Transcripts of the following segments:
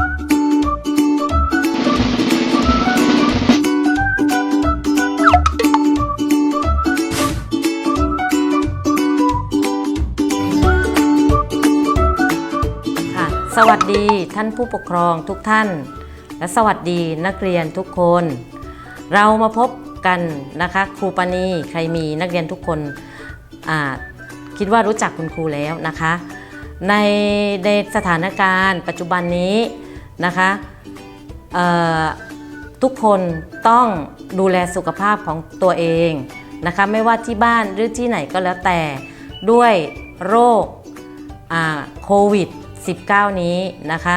ค่ะ สวัสดีท่านผู้ปกครองทุกท่าน และสวัสดีนักเรียนทุกคน เรามาพบกันนะคะครูปณีใครมีนักเรียนทุกคนคิดว่ารู้จักคุณครูแล้วนะคะ ในในสถานการณ์ปัจจุบันนี้ นะคะทุกคนต้องดูแลสุขภาพของตัวเองนะคะไม่ว่าที่บ้านหรือที่ไหนก็แล้วแต่ด้วยโรคโควิด 19 นี้นะคะ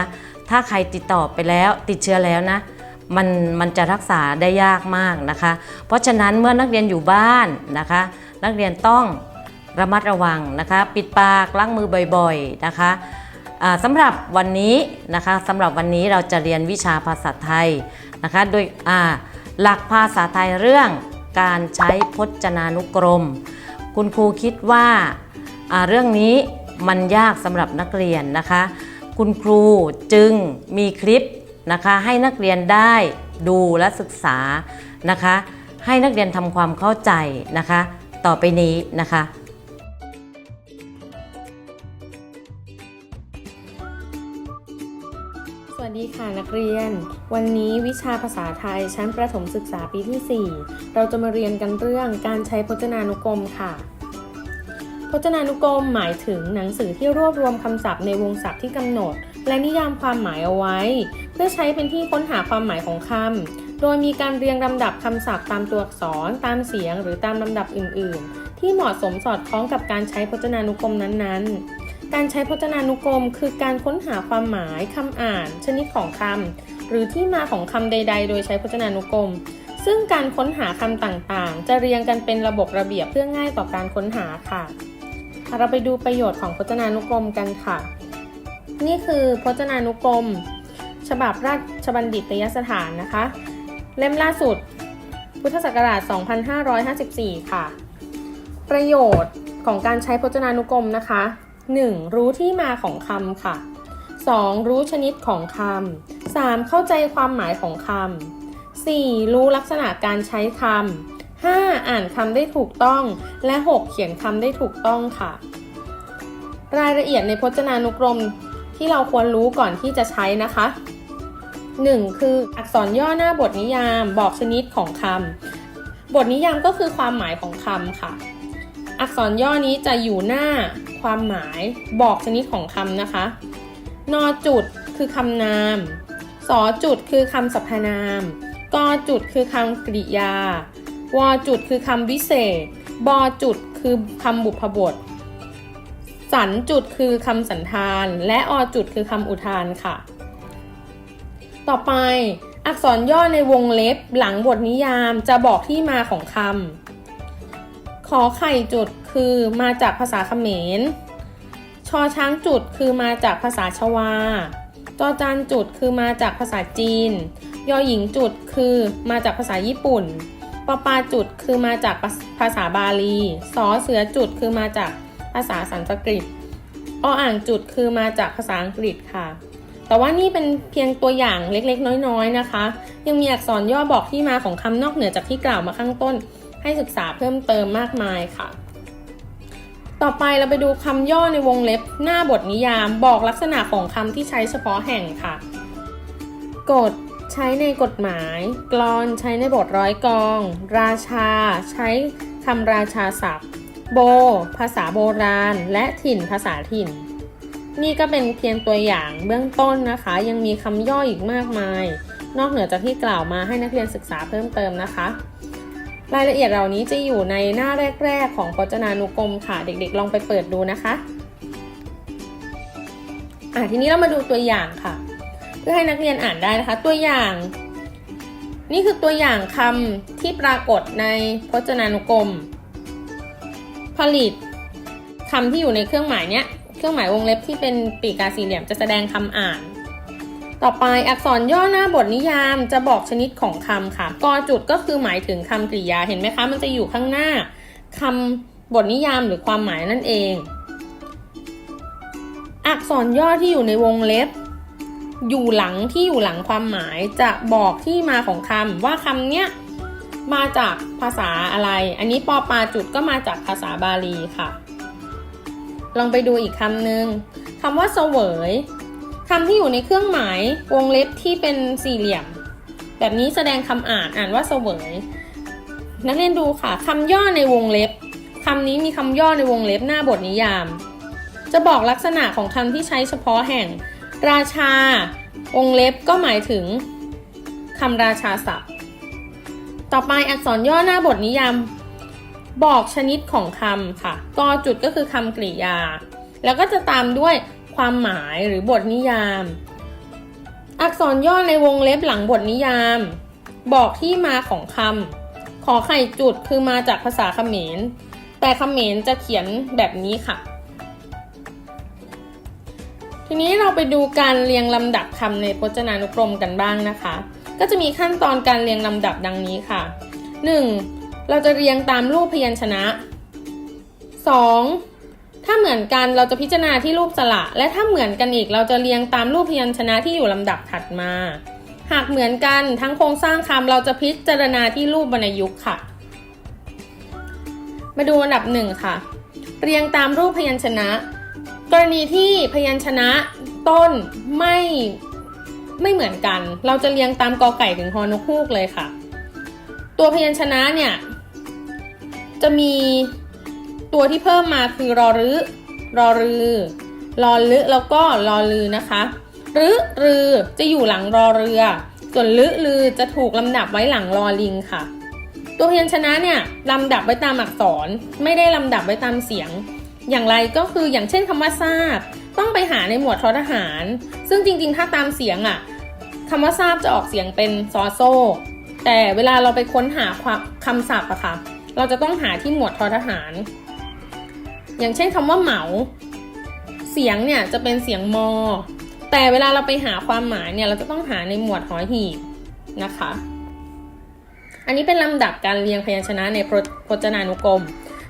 ถ้าใครติดต่อไปแล้วติดเชื้อแล้วนะมันมันจะรักษาได้ยากมากนะคะ เพราะฉะนั้นเมื่อนักเรียนอยู่บ้านนะคะ นักเรียนต้องระมัดระวังนะคะ ปิดปากล้างมือบ่อยๆนะคะ สำหรับวันนี้นะคะสำหรับวันนี้เราจะเรียนวิชาภาษาไทยนะคะโดยหลักภาษาไทยเรื่องการใช้พจนานุกรม คุณครูคิดว่าเรื่องนี้มันยากสำหรับนักเรียนนะคะ คุณครูจึงมีคลิปนะคะให้นักเรียนได้ดูและศึกษานะคะ ให้นักเรียนทำความเข้าใจนะคะ ต่อไปนี้นะคะ วัสดีค่ะนักเรียน วันนี้วิชาภาษาไทยชั้นประถมศึกษาปีที่ 4 เราจะมาเรียนกันเรื่องการใช้พจนานุกรมค่ะ พจนานุกรมหมายถึงหนังสือที่รวบรวมคำศัพท์ในวงศัพท์ที่กำหนด และนิยามความหมายเอาไว้ เพื่อใช้เป็นที่ค้นหาความหมายของคำโดยมีการเรียงลำดับคำศัพท์ตามตัวอักษร ตามเสียง หรือตามลำดับอื่น ๆ ที่เหมาะสมสอดคล้องกับการใช้พจนานุกรมนั้น ๆ การใช้พจนานุกรม คือการค้นหาความหมายคำอ่าน ชนิดของคำหรือที่มาของคำใด ๆ โดยใช้พจนานุกรม ซึ่งการค้นหาคำต่างๆ จะเรียงกันเป็นระบบระเบียบเพื่อง่ายต่อการค้นหาค่ะ เราไปดูประโยชน์ของพจนานุกรมกันค่ะ นี่คือพจนานุกรม ฉบับราชบัณฑิตยสถานนะคะ เล่มล่าสุด พุทธศักราช 2554 ค่ะ ประโยชน์ของการใช้พจนานุกรมนะคะ 1. รู้ที่มาของคำค่ะ 2. รู้ชนิดของคำ 3. เข้าใจความหมายของคำ 4. รู้ลักษณะการใช้คำ 5. อ่านคำได้ถูกต้อง และ 6. เขียนคำได้ถูกต้องค่ะ รายละเอียดในพจนานุกรมที่เราควรรู้ก่อนที่จะใช้นะคะ 1. คืออักษรย่อหน้าบทนิยามบอกชนิดของคำบทนิยามก็คือความหมายของคำค่ะ อักษรย่อนี้จะอยู่หน้าความหมายบอกชนิดของคำนะคะ นอจุดคือคำนาม สอจุดคือคำสรรพนาม กอจุดคือคำกริยา วอจุดคือคำวิเศษ บอจุดคือคำบุพบท สันจุดคือคำสันธาน และอจุดคือคำอุทานค่ะ ต่อไปอักษรย่อในวงเล็บหลังบทนิยามจะบอกที่มาของคำ ขอไข่จุดคือมาจากภาษาเขมร ชอช้างจุดคือมาจากภาษาชวา จอจานจุดคือมาจากภาษาจีน ยอหญิงจุดคือมาจากภาษาญี่ปุ่น ปอปาจุดคือมาจากภาษาบาลี สอเสือจุดคือมาจากภาษาสันสกฤต ออ่างจุดคือมาจากภาษาอังกฤษค่ะ แต่ว่านี่เป็นเพียงตัวอย่างเล็กๆ น้อยๆนะคะ ยังมีอักษรย่อบอกที่มาของคำนอกเหนือจากที่กล่าวมาข้างต้น ให้ศึกษาเพิ่มเติมมากมายค่ะ ต่อไปเราไปดูคำย่อในวงเล็บหน้าบทนิยามบอกลักษณะของคำที่ใช้เฉพาะแห่งค่ะกฎใช้ในกฎหมายกลอนใช้ในบทร้อยกอง ราชา ใช้คำราชาศัพท์ โบ ภาษาโบราณ และถิ่นภาษาถิ่น นี่ก็เป็นเพียงตัวอย่างเบื้องต้นนะคะ ยังมีคำย่ออีกมากมาย นอกเหนือจากที่กล่าวมาให้นักเรียนศึกษาเพิ่มเติมนะคะ รายละเอียดเหล่านี้จะอยู่ในหน้าแรก ๆ ของพจนานุกรมค่ะ เด็กๆ ลองไปเปิดดูนะคะอะทีนี้เรามาดูตัวอย่างค่ะ เพื่อให้นักเรียนอ่านได้นะคะ ตัวอย่าง นี่คือตัวอย่างคำที่ปรากฏในพจนานุกรม ผลิตคำที่อยู่ในเครื่องหมายเนี้ย เครื่องหมายวงเล็บที่เป็นปีกกาสี่เหลี่ยมจะแสดงคำอ่าน ต่อไปอักษรย่อหน้าบทนิยามจะบอกชนิดของคำค่ะ กอจุดก็คือหมายถึงคำกริยาเห็นไหมคะ มันจะอยู่ข้างหน้าคำบทนิยามหรือความหมายนั่นเอง อักษรย่อที่อยู่ในวงเล็บ อยู่หลังที่อยู่หลังความหมายจะบอกที่มาของคำว่าคำเนี้ยมาจากภาษาอะไร อันนี้ปอปาจุดก็มาจากภาษาบาลีค่ะ ลองไปดูอีกคำหนึ่งคำว่าเสวย คำที่อยู่ในเครื่องหมายวงเล็บที่เป็นสี่เหลี่ยม แบบนี้แสดงคำอ่านอ่านว่าเสวย นักเรียนดูค่ะคำย่อในวงเล็บคำนี้มีคำย่อในวงเล็บหน้าบทนิยาม จะบอกลักษณะของคำที่ใช้เฉพาะแห่ง ราชาวงเล็บก็หมายถึงคำราชาศัพท์ ต่อไปอักษรย่อหน้าบทนิยาม บอกชนิดของคำค่ะกอจุดก็คือคำกริยา แล้วก็จะตามด้วย ความหมายหรือบทนิยาม อักษรย่อในวงเล็บหลังบทนิยาม บอกที่มาของคำขอไข่จุดคือมาจากภาษาเขมร แต่เขมรจะเขียนแบบนี้ค่ะ ทีนี้เราไปดูการเรียงลำดับคำในพจนานุกรมกันบ้างนะคะ ก็จะมีขั้นตอนการเรียงลำดับดังนี้ค่ะ 1. เราจะเรียงตามรูปพยัญชนะ 2. ถ้าเหมือนกันเราจะพิจารณาที่รูปสระ และถ้าเหมือนกันอีกเราจะเรียงตามรูปพยัญชนะที่อยู่ลำดับถัดมา หากเหมือนกันทั้งโครงสร้างคำเราจะพิจารณาที่รูปวรรณยุกต์ค่ะ มาดูอันดับหนึ่งค่ะ เรียงตามรูปพยัญชนะ กรณีที่พยัญชนะต้นไม่ไม่เหมือนกัน เราจะเรียงตามกอไก่ถึงฮอนกฮูกเลยค่ะ ตัวพยัญชนะเนี่ยจะมี ตัวที่เพิ่มมาคือรอรึรอรือ รอลึแล้วก็รอลือนะคะรึรือจะอยู่หลังรอเรือ ส่วนลึลือจะถูกลำดับไว้หลังรอลิงค่ะ ตัวพยัญชนะเนี่ยลำดับไว้ตามอักษร ไม่ได้ลำดับไว้ตามเสียง อย่างไรก็คืออย่างเช่นคำว่าทราบ ต้องไปหาในหมวดทอทหาร ซึ่งจริงๆ ถ้าตามเสียงอะคำว่าทราบจะออกเสียงเป็นซอโซแต่เวลาเราไปค้นหาความคำศัพท์อะค่ะ เราจะต้องหาที่หมวดทอทหาร อย่างเช่นคำว่าเหมา เสียงเนี่ยจะเป็นเสียงมอ แต่เวลาเราไปหาความหมายเนี่ยเราจะต้องหาในหมวดหอหีบนะคะ อันนี้เป็นลำดับการเรียงพยัญชนะในพจนานุกรม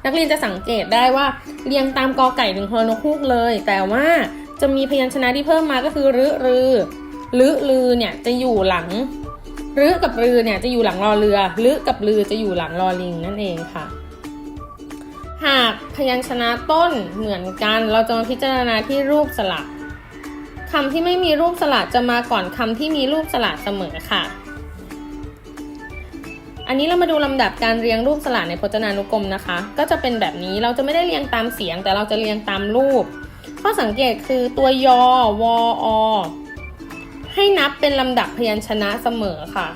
นักเรียนจะสังเกตได้ว่าเรียงตามกอไก่ถึงฮอนกฮูกเลย แต่ว่าจะมีพยัญชนะที่เพิ่มมาก็คือรึรือ รึลือเนี่ยจะอยู่หลังรึกับรือเนี่ยจะอยู่หลังรอเรือรึกับลือจะอยู่หลังรอลิงนั่นเองค่ะ หากพยัญชนะต้นเหมือนกัน เราจะมาพิจารณาที่รูปสระคำที่ไม่มีรูปสระจะมาก่อนคำที่มีรูปสระเสมอค่ะ อันนี้เรามาดูลำดับการเรียงรูปสระในพจนานุกรมนะคะ ก็จะเป็นแบบนี้เราจะไม่ได้เรียงตามเสียง แต่เราจะเรียงตามรูป ข้อสังเกตคือตัวยอวออให้นับเป็นลำดับพยัญชนะเสมอค่ะ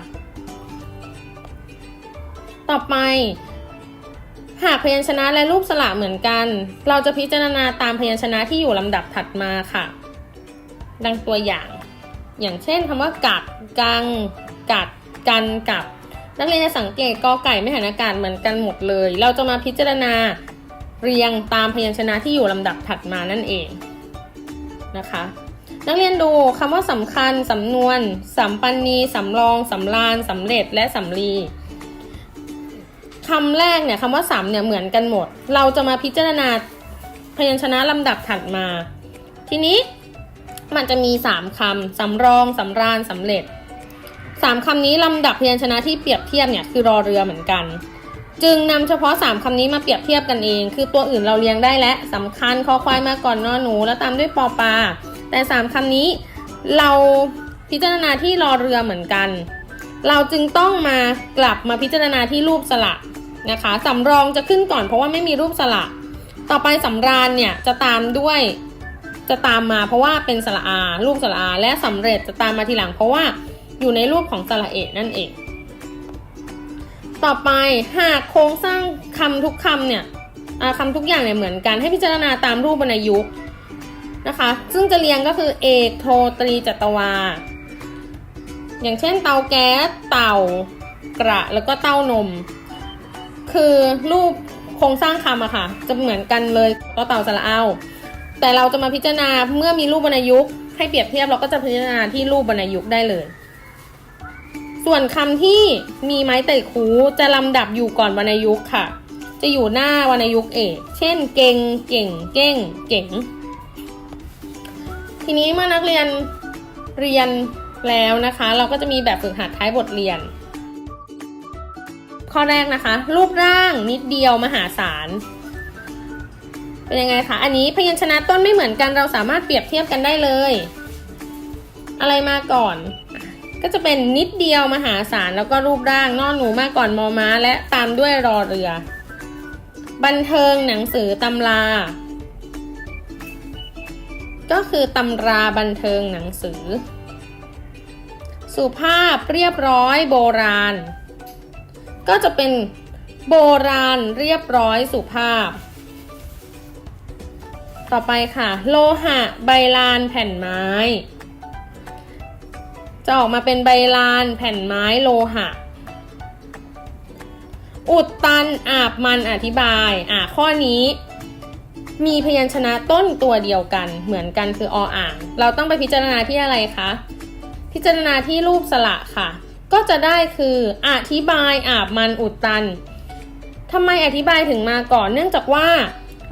ต่อไป หากพยัญชนะและรูปสระเหมือนกัน เราจะพิจารณาตามพยัญชนะที่อยู่ลำดับถัดมาค่ะ ดังตัวอย่าง อย่างเช่นคำว่ากัดกัง กัด กันกับ นักเรียนจะสังเกตกอไก่ไม่หันอากาศเหมือนกันหมดเลย เราจะมาพิจารณาเรียงตามพยัญชนะที่อยู่ลำดับถัดมานั่นเองนะคะนักเรียนดูคำว่าสำคัญ สำนวน สัมปันนีสำรอง สำรานสำเร็จ และสำลี คำแรกเนี่ยคำว่าสำเนี่ยเหมือนกันหมด เราจะมาพิจารณาพยัญชนะลำดับถัดมา ทีนี้มันจะมีสามคำสำรองสำราญสำเร็จสามคำนี้ลำดับพยัญชนะที่เปรียบเทียบเนี่ยคือรอเรือเหมือนกัน จึงนำเฉพาะสามคำนี้มาเปรียบเทียบกันเอง คือตัวอื่นเราเรียงได้และสำคัญคอควายมาก่อนนอหนู แล้วตามด้วยปอปลาแต่สามคำนี้เราพิจารณาที่รอเรือเหมือนกัน เราจึงต้องมากลับมาพิจารณาที่รูปสระนะคะสำรองจะขึ้นก่อนเพราะว่าไม่มีรูปสระต่อไปสำราญเนี่ยจะตามด้วยจะตามมาเพราะว่าเป็นสระอารูปสระอาและสำเร็จจะตามมาทีหลังเพราะว่าอยู่ในรูปของสระเอะนั่นเอง ต่อไปหากโครงสร้างคำทุกคำเนี่ยอ่าคำทุกอย่างเนี่ยเหมือนกันให้พิจารณาตามรูปวรรณยุกต์นะคะ ซึ่งจะเรียงก็คือเอกโทตรีจัตวา อย่างเช่นเตาแก๊สเต่ากระแล้วก็เต้านม คือรูปโครงสร้างคำอะค่ะ จะเหมือนกันเลยต่อเต่าสระเอา แต่เราจะมาพิจารณาเมื่อมีรูปวรรณยุกต์ให้เปรียบเทียบเราก็จะพิจารณาที่รูปวรรณยุกต์ได้เลย ส่วนคำที่มีไม้ไต่คูจะลำดับอยู่ก่อนวรรณยุกต์ค่ะ จะอยู่หน้าวรรณยุกต์เอกเช่น เก่งเก่ง เก้ง เก่ง ทีนี้เมื่อนักเรียนเรียน แล้วนะคะ เราก็จะมีแบบฝึกหัดท้ายบทเรียน ข้อแรกนะคะ รูปร่างนิดเดียวมหาศาลเป็นยังไงคะ อันนี้พยัญชนะต้นไม่เหมือนกันเราสามารถเปรียบเทียบกันได้เลย อะไรมาก่อน ก็จะเป็นนิดเดียวมหาศาลแล้วก็รูปร่างนอนหนูมาก่อนมอม้า และตามด้วยรอเรือ บันเทิงหนังสือตำรา ก็คือตำราบันเทิงหนังสือ สุภาพเรียบร้อยโบราณ ก็จะเป็นโบราณเรียบร้อยสุภาพ ต่อไปค่ะ โลหะใบลานแผ่นไม้ จะออกมาเป็นใบลานแผ่นไม้โลหะ อุดตันอาบมันอธิบาย อ่าข้อนี้ มีพยัญชนะต้นตัวเดียวกัน เหมือนกันคือออ่าง เราต้องไปพิจารณาที่อะไรคะ พิจารณาที่รูปสระค่ะ ก็จะได้คืออธิบายอาบมันอุดตันทำไมอธิบายถึงมาก่อน เนื่องจากว่า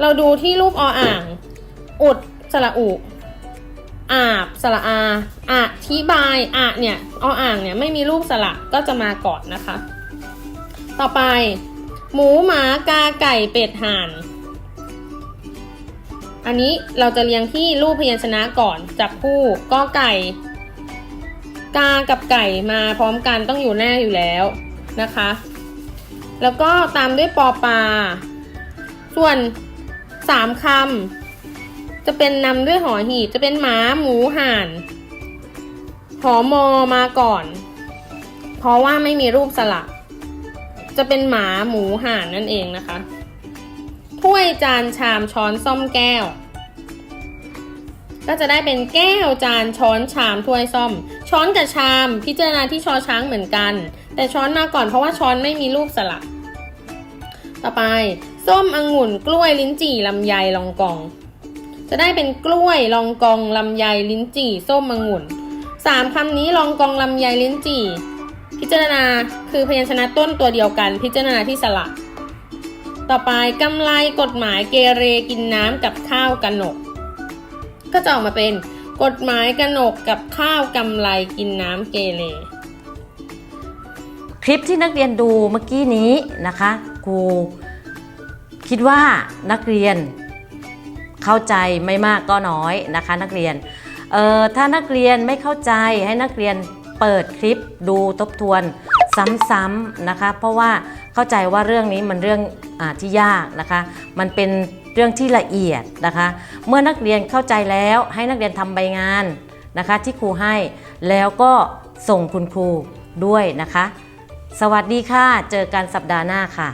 เราดูที่รูปออ่าง อุดสระอุอาบสระอาอธิบายอะเนี่ยออ่างเนี่ยไม่มีรูปสระก็จะมาก่อนนะคะ ต่อไป หมูหมากาไก่เป็ดห่านอันนี้เราจะเรียงที่รูปพยัญชนะก่อนจับคู่ก็ไก่ กากับไก่มาพร้อมกันต้องอยู่แน่อยู่แล้วนะคะ แล้วก็ตามด้วยปอปลาส่วนสามคำจะเป็นนำด้วยหอหีบจะเป็นหมาหมูห่านหอมอมาก่อน เพราะว่าไม่มีรูปสลักจะเป็นหมาหมูห่านนั่นเองนะคะ ถ้วยจานชามช้อนส้อมแก้ว ก็จะได้เป็นแก้วจานช้อนชามถ้วยส้อม ช้อนกับชาม พิจารณาที่ชอช้างเหมือนกัน แต่ช้อนมาก่อนเพราะว่าช้อนไม่มีรูปสลัก ต่อไป ส้มองุ่นกล้วยลิ้นจี่ลำไยลองกอง จะได้เป็นกล้วยลองกองลำไยลิ้นจี่ ส้มองุ่นสามคำนี้ลองกองลำไยลิ้นจี่ พิจารณาคือพยัญชนะต้นตัวเดียวกัน พิจารณาที่สระต่อไปกำไรกฎหมายเกเรกินน้ำกับข้าวกะหนก ก็จะออกมาเป็น กฎหมายกะหนกกับข้าวกำไรกินน้ำเกเรคลิปที่นักเรียนดูเมื่อกี้นี้นะคะครูคิดว่านักเรียนเข้าใจไม่มากก็น้อยนะคะ นักเรียนเอ่อถ้านักเรียนไม่เข้าใจให้นักเรียนเปิดคลิปดูทบทวนซ้ำๆนะคะ เพราะว่าเข้าใจว่าเรื่องนี้มันเรื่องอาที่ยากนะคะ มันเป็น เรื่องที่ละเอียดนะคะ เมื่อนักเรียนเข้าใจแล้วให้นักเรียนทำใบงานนะคะที่ครูให้แล้วก็ส่งคุณครูด้วยนะคะ สวัสดีค่ะ เจอกันสัปดาห์หน้าค่ะ